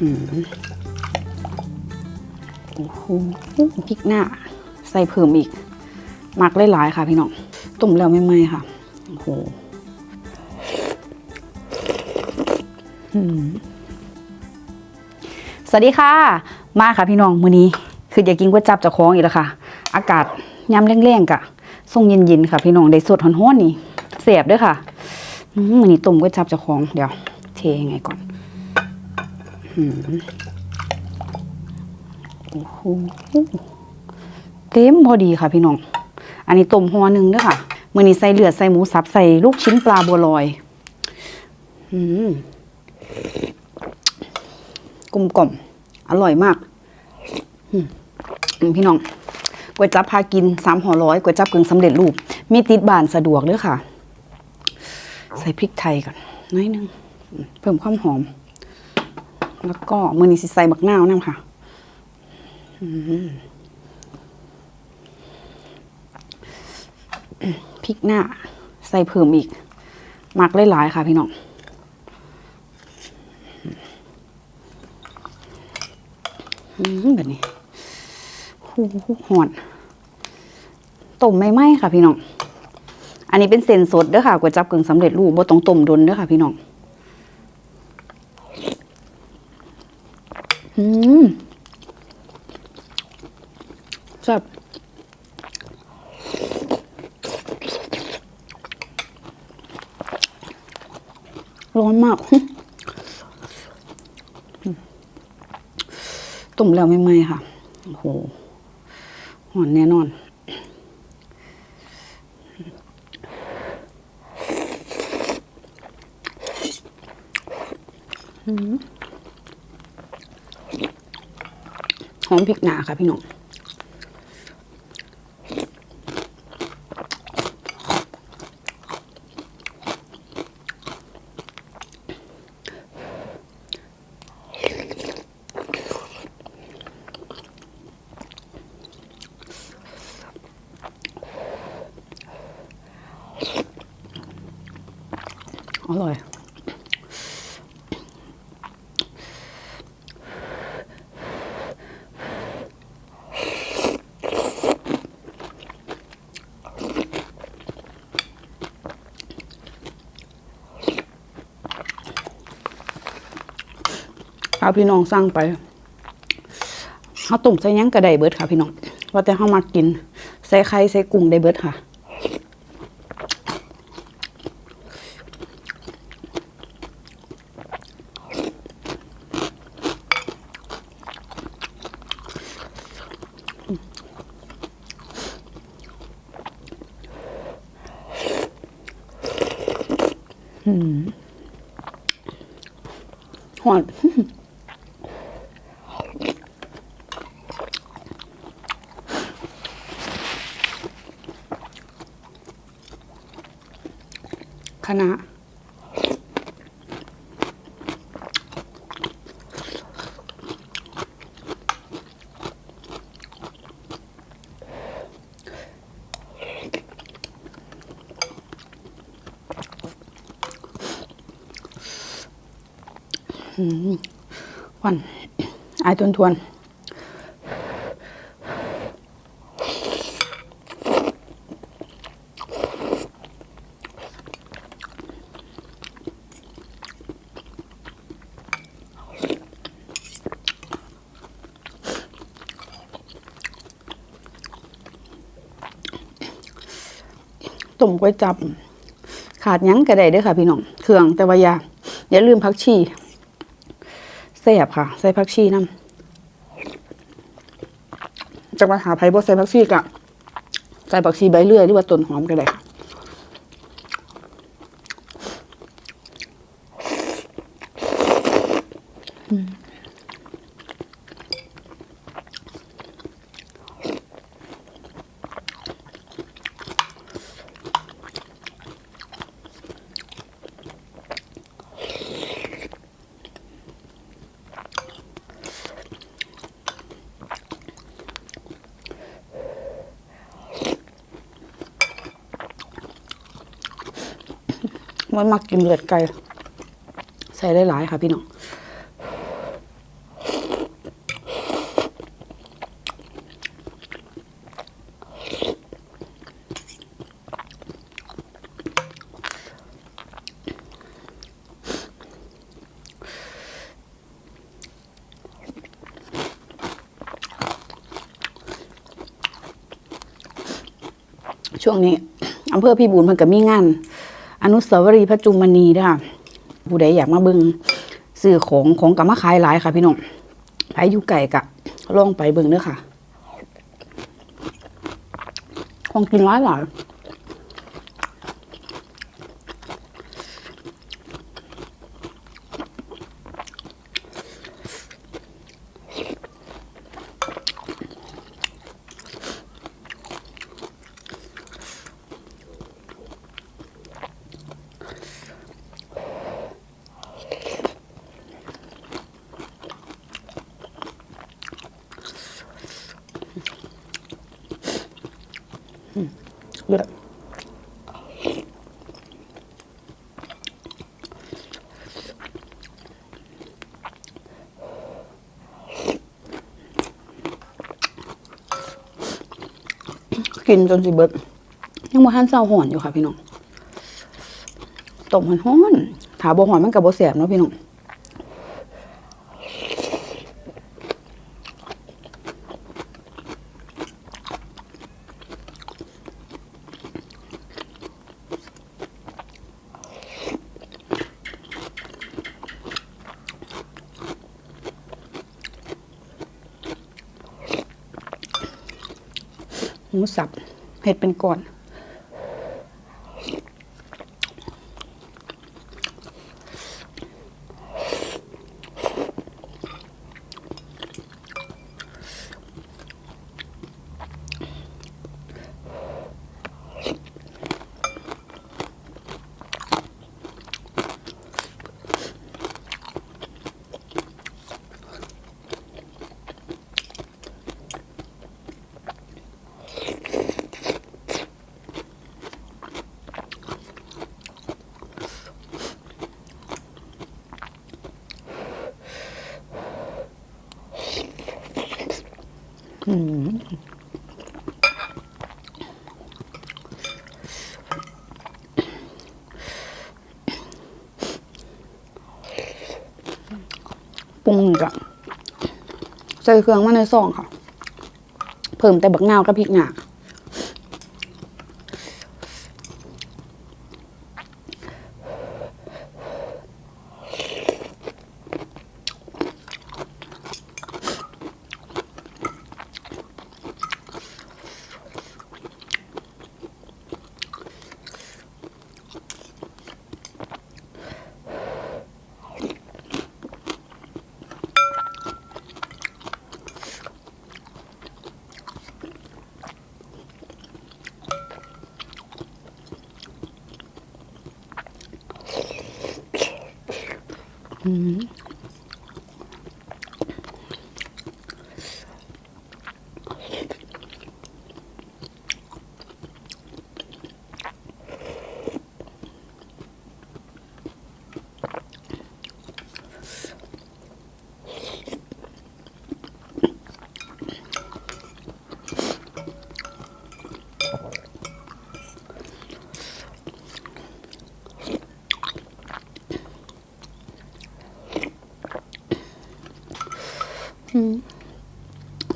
โอ้โหพริกหน้า ใส่เพิ่มอีก หมักหลายๆค่ะพี่น้องต้มแล้วไม่ไหมค่ะ โอ้โหสวัสดีค่ะ มาค่ะพี่น้องมื้อนี้ คืออยากกินก๋วยจับจากของอีกแล้วค่ะ อากาศยามแรงๆกะส่งเย็นๆค่ะ พี่น้องได้สดฮ้อนๆนี่เสียบด้วยค่ะอืมมื้อนี้ต้มก๋วยจับจากของเดี๋ยว เทยังไงก่อน โอ้โหเต็มพอดีค่ะพี่น้อง อันนี้ต้มหัวหนึ่งด้วยค่ะมือนี้ใส่เลือดใส่หมูสับใส่ลูกชิ้นปลาบัวลอยอกลมกล่อม อร่อยมากมพี่น้องก๋วยจับพากินสามห่อร้อยก๋วยจับกึ่งสำเร็จรูป มีติดบานสะดวกด้วยค่ะ ใส่พริกไทยก่อนน้อยหนึง เพิ่มความหอม แล้วก็มือนี้สิใส่บักนาวน้ำค่ะพริกหน้า ใส่เพิ่มอีกหมักหลายๆค่ะพี่น้องอืมแบบนี้หูหอนต้มไม่ไหมค่ะพี่น้อง อันนี้เป็นเส้นสดเด้อค่ะก๋วยจับกึ่งสำเร็จรูปบ่ต้องต้มดนเด้อค่ะพี่น้อง อืมแซ่บร้อนมาก ตุ่มแล้วไม่ไหมค่ะโอ้โหหอนแน่นอน อืม หอมพริกหนาค่ะพี่น้องอร่อย พี่น้องสั่งไปเขาต้มใส่ยังกระไดเบิดค่ะ พี่น้องว่าแต่เขามากินใส่ไข่ใส่กุ้งได้เบิดค่ะหอน คณะหวันอายทวนทวน ต้มก๋วยจับ ขาดยังกระไดเด้อค่ะ พี่น้องเครื่องแต่ว่าอย่าอย่าลืมผักชีแซ่บค่ะ ใส่ผักชีน้ำจะมาหาไผ่บ่ใส่ผักชีกะใส่ผักชีใบเลื่อยหรือว่าต้นหอมก็ได้ค่ะ มันมักกินเลือดไก่ใส่ได้หลายค่ะพี่น้องช่วงนี้อำเภอพี่บูนมันก็มีงาน อนุสาวรีย์พระจุมณีด้ค่ะผู้ใดอยากมาเบิงซื้อของของกับมาขายหลายค่ะ พี่น้องไปอยู่ไก่กะล่องไปเบิงเด้อค่ะของกินหลายหลาย เลือดกินจนสิเบิดยังบ่ทันเศร้าหอนอยู่ค่ะพี่น้องต้มหอนๆถาบ่หอนมันกับบ่แสบเนาะพี่น้อง ห มูสับเห็ดเป็นก้อน ป รุงกะใส่เครื่องมาในซองค่ะ เพิ่มแต่บักนาวกับพริกหนา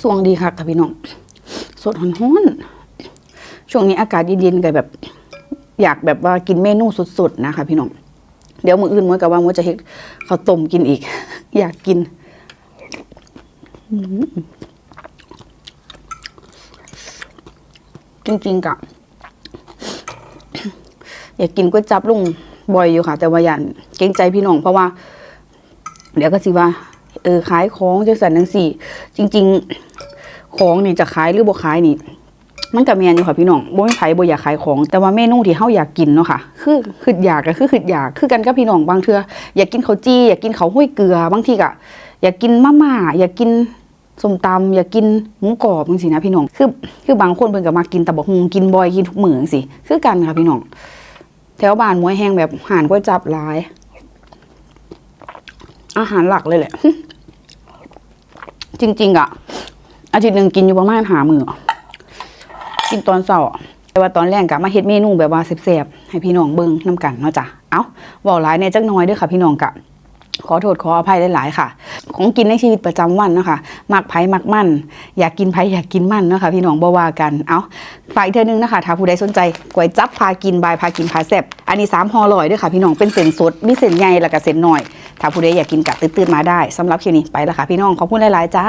สวงดีค่ะค่ะพี่น้อง สดฮ้อนๆช่วงนี้อากาศเย็นๆกับแบบ อยากแบบว่ากินเมนูสดๆนะคะพี่น้อง เดี๋ยวมืออื่นมวยกับว่ามัวจะเฮ็ดข้าวต้มกินอีก อยากกินจริงๆกะอยากกินก๋วยจับลุงบ่อยอยู่ค่ะ แต่ว่าอย่างเกรงใจพี่น้องเพราะว่า เดี๋ยวก็สิว่า เออขายของจังสันจังสี่ จริง ๆ ของนี่จะขายหรือบ่ขายนี่ มันกับแมนอยู่ค่ะพี่น้องบ่มีไผบ่อยากขายของ แต่ว่าเมนูที่เฮาอยากกินเนาะค่ะ คือคืออยากก็คือคืออยาก คือกันกับพี่น้องบางเทื่ออยากกินข้าวจี้อยากกินข้าวห้วยเกลือบางทีก็อยากกินมาม่าอยากกินส้มตำอยากกินหมูกรอบจังซี่นะพี่น้องคือคือบางคนเพิ่นก็มากินแต่บ่ฮุงกินบ่อยกินทุกมื้อจังซี่คือกันค่ะพี่น้องแถวบ้านมวยแห้งแบบหานก๋วยจับหลาย อาหารหลักเลยแหละ จริง ๆอะอาทิตย์หนึ่งกินอยู่ประมาณหามือกินตอนเช้าอะแต่ว่าตอนแรกกะมาเฮ็ดเมนูแบบว่าแซ่บๆให้พี่น้องเบิ่งนํกันเนาะจ้ะเอ้าเว้าหลายในจักหน้อยด้อค่ะพี่น้องกะขอโทษขออภัยหลายๆค่ะ ของกินในชีวิตประจำวันเนาะคะมักไผ่มักมั่น อยากกินไผ่อยากกินมั่นเนาะคะพี่น้องบ่ว่ากัน เอาฝากอีกเทื่อนึงนะคะ ถ้าผู้ใดสนใจก๋วยจับพากินบายพากินพาแซบอันนี้3ห่อลอยด้วยค่ะพี่น้องเป็นเส้นสดมีเส้นใหญ่แล้วก็เส้นน้อย ถ้าผู้ใดอยากกินกะตื้นๆมาได้สำหรับคลิปนี้ไปแล้วค่ะพี่น้องขอบคุณหลายๆจ้า